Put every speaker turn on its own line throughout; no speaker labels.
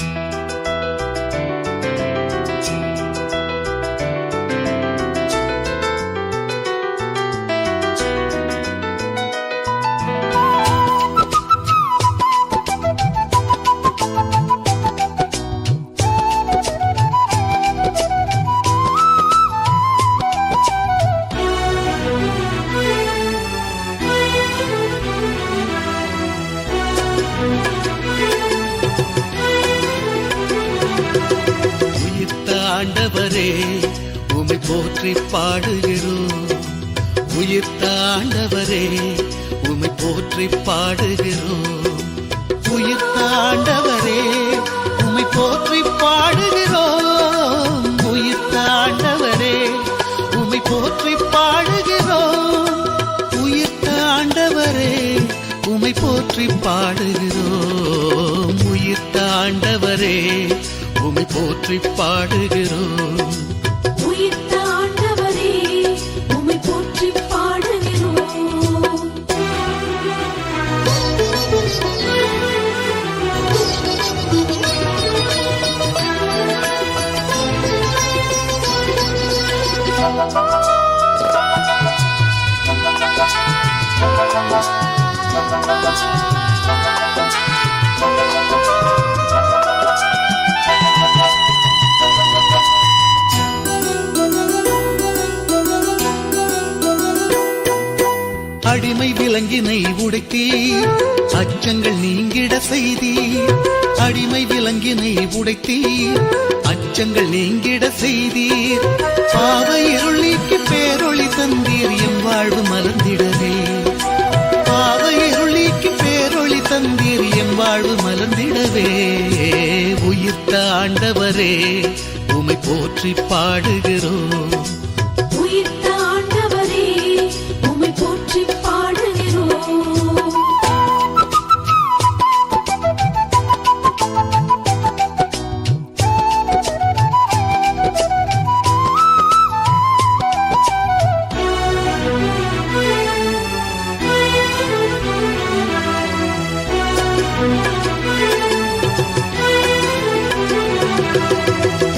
உயிர்த்த போற்றி பாடுகிறோம். உயிர் தாண்டவரே உமை போற்றி பாடுகிறோம். உயிர் தாண்டவரே உமை போற்றி பாடுகிறோம். உயிர் தாண்டவரே உமை போற்றி பாடுகிறோம். உயிர் தாண்டவரே உமை போற்றி பாடுகிறோம். உயிர் தாண்டவரே உமை போற்றி பாடுகிறோம். விலங்கினை அச்சங்கள் நீங்கிட செய்தி அடிமை விலங்கினை உடைத்தீர் அச்சங்கள் நீங்கிட செய்தீர் பாவ இருள் நீக்கி பேரொளி தந்தீர் எம் வாழ்வு மலர்ந்திடவே. பாவ இருள் நீக்கி பேரொளி தந்தீர் எம் வாழ்வு மலர்ந்திடவே. உயிர்த்த ஆண்டவரே உமை போற்றி பாடுகிறோம்.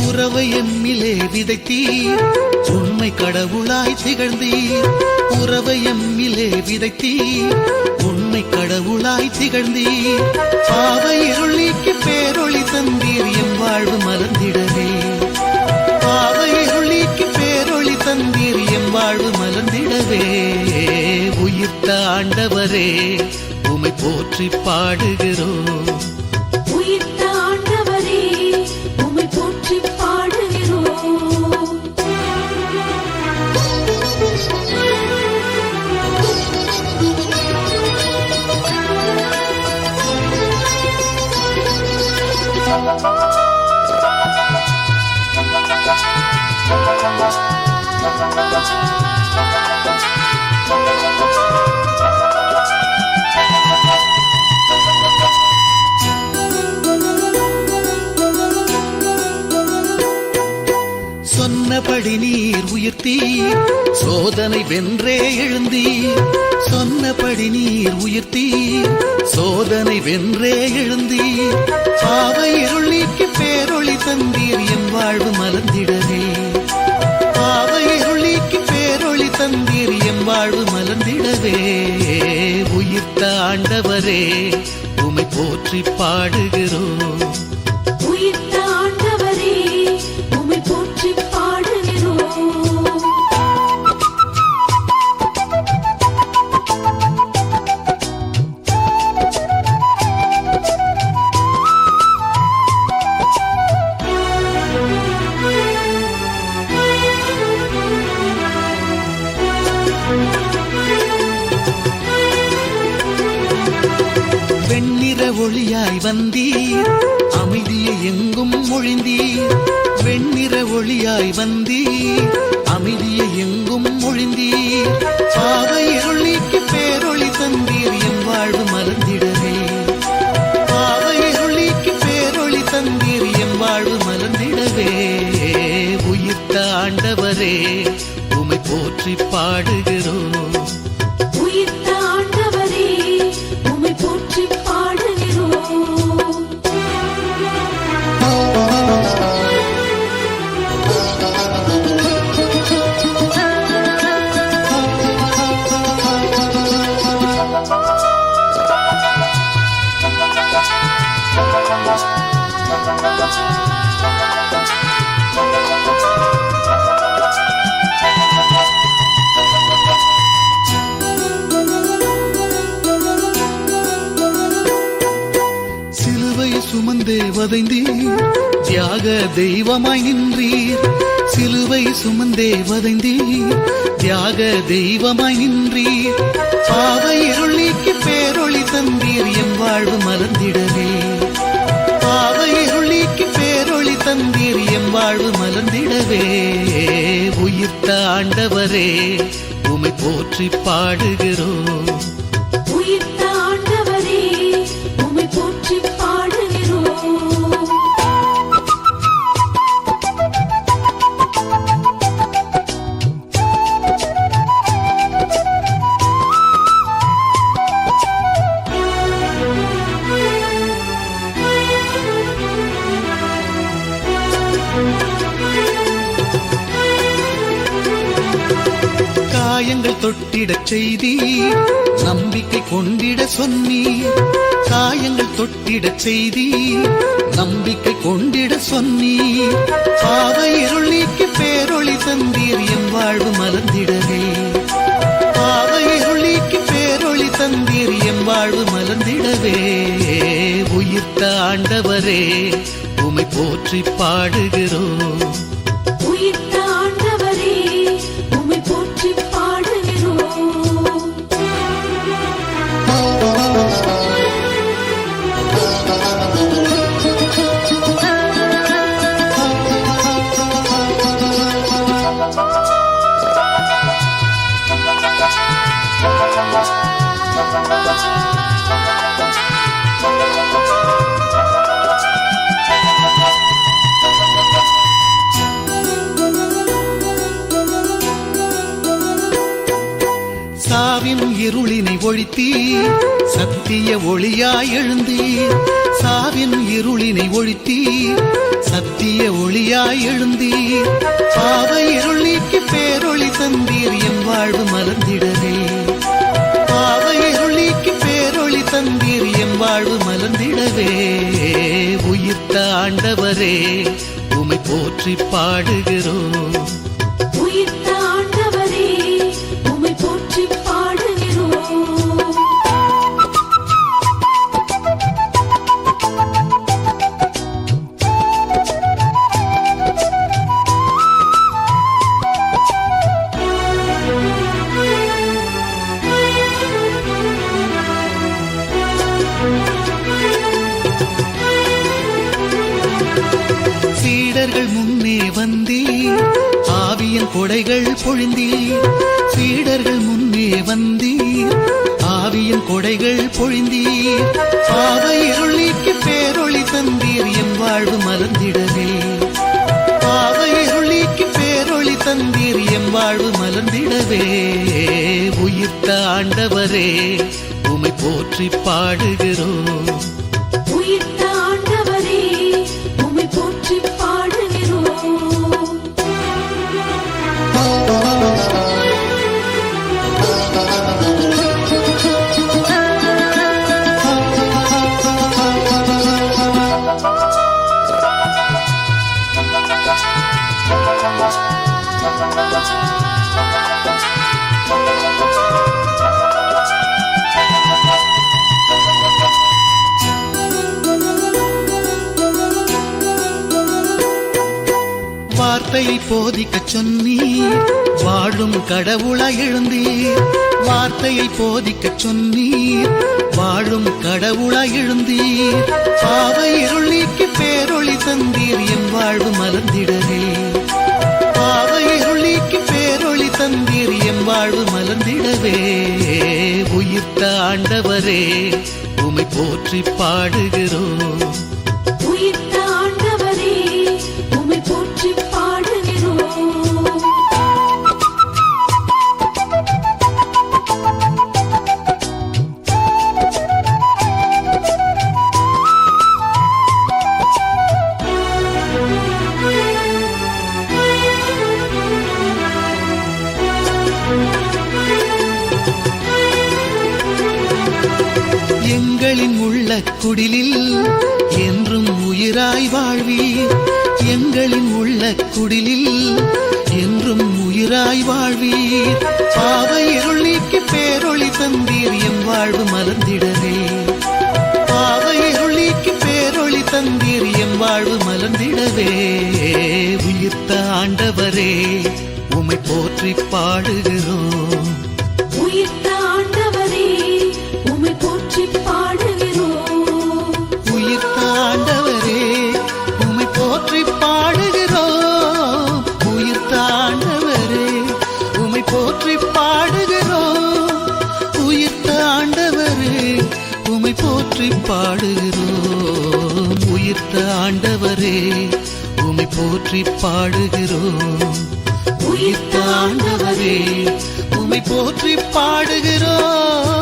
உறவை எம்மிலே விதைத்தீர் உண்மை கடவுளாய் திகழ்ந்தீர் உறவை எம்மிலே விதைத்தீர் உண்மை கடவுளாய் திகழ்ந்தீர் பாவ இருளிக்கு பேரொளி தந்தீர் எம் வாழ்வு மலர்ந்திடவே. பாவ இருளிக்கு பேரொளி தந்தீர் எம் வாழ்வு மலர்ந்திடவே. உயிர்த்த ஆண்டவரே போற்றி பாடுகிறோம். சொன்னபடி நீர் உயிர்த்தீர். சோதனை வென்றே எழுந்தீர். சொன்னபடி நீர் உயிர்த்தீர். சோதனை வென்றே எழுந்தீர். பாவை இருள் நீக்கி பேரொளி தந்தீர் என் வாழ்வு மலர்ந்திடவே. பாவை இருள் நீக்கி பேரொளி தந்தீர் என் வாழ்வு மலர்ந்திடவே. உயிர்த்த ஆண்டவரே உமை போற்றி பாடுகிறோம். வந்தீர். அமைதியை எங்கும் மொழிந்தீர் வெண்ணிற ஒளியாய் வந்தீர். அமைதியை எங்கும் மொழிந்தீர் பாவை இருள் நீக்கி பேரொளி தந்தீர். என் வாழ்வு மலர்ந்திடவே. பாவை இருள் நீக்கி பேரொளி தந்தீர். என் வாழ்வு மலர்ந்திடவே. உயிர்த்த ஆண்டவரே உமை போற்றி பாடுகிற சுமந்தே வதைந்தீர். தியாக தெய்வமாய் நின்றீர். சிலுவை சுமந்தே வதைந்தீர். தியாக தெய்வமாய் நின்றீர். பாவை இருள் நீக்கி பேரொளி தந்தீர். எம் வாழ்வு மலர்ந்திடவே. தந்தீர் எம் வாழ்வு மலர்ந்திடவே. உயிர்த்த ஆண்டவரே உமை போற்றி பாடுகிறோம். காயங்கள் தொட்டிடச் செய்தி நம்பிக்கை கொண்டிட சொன்னி சாயங்கள் தொட்டிடச் செய்தி நம்பிக்கை கொண்டிட சொன்னி. பாவ இருள் நீக்கி பேரொளி தந்தீர் என் வாழ்வு மலர்ந்திடவே. பாவ இருள் நீக்கி பேரொளி தந்தீர் என் வாழ்வு மலர்ந்திடவே. உயிர்த்த ஆண்டவரே உமை போற்றி பாடுகிறோம். சாவின் இருளினை ஒழித்தீர் சத்திய ஒளியாய் எழுந்தீர் சாவின் இருளினை ஒழித்தீர் சத்திய ஒளியாய் எழுந்தீர் பாவ இருள் நீக்கி பேரொளி தந்தீர் என் வாழ்வு மலர்ந்திடவே. பாவ இருள் நீக்கி பேரொளி தந்தீர் என் வாழ்வு மலர்ந்திடவே. உயிர்த்த ஆண்டவரே உமை போற்றி பாடுகிறோம். பொழிந்தீர். சீடர்கள் முன்னே வந்தீர். ஆவியின் கொடைகள் பொழிந்தீர். பாவ இருள் நீக்கி பேரொளி தந்தீர் என் வாழ்வு மலர்ந்திடவே. பாவ இருள் நீக்கி பேரொளி தந்தீர் என் வாழ்வு மலர்ந்திடவே. உயிர்த்த ஆண்டவரே உமை போற்றி பாடுகிறோம். வார்த்தையை போதிக்க சொன்னீர். வாழும் கடவுளாய் எழுந்தீர். வார்த்தையை போதிக்க சொன்னீர். வாழும் கடவுளாய் எழுந்தீர். பாவ இருள் நீக்கி பேரொளி தந்தீர். என் வாழ்வு மலர்ந்திடவே. பாவ இருள் நீக்கி பேரொளி தந்தீர். என் வாழ்வு மலர்ந்திடவே. உயிர்த்த ஆண்டவரே உமை போற்றி பாடுகிறோம்.
உயிர்த்த
எங்களின் உள்ள குடிலில் என்றும் உயிராய் வாழ்வி எங்களின் உள்ள குடிலில் என்றும் உயிராய் வாழ்வீர். பாவ இருள் நீக்கி பேரொளி தந்தீர் எம் வாழ்வு மலர்ந்திடவே. பாவ இருள் நீக்கி பேரொளி தந்தீர் எம் வாழ்வு மலர்ந்திடவே. உயிர்த்த ஆண்டவரே உமை போற்றி பாடுகிறோம்.
உயிர்த்த பாடுகிறோம்.
உயிர்த்த ஆண்டவரே உமை போற்றி பாடுகிறோம். உயிர்த்த ஆண்டவரே உமை போற்றி பாடுகிறோம்.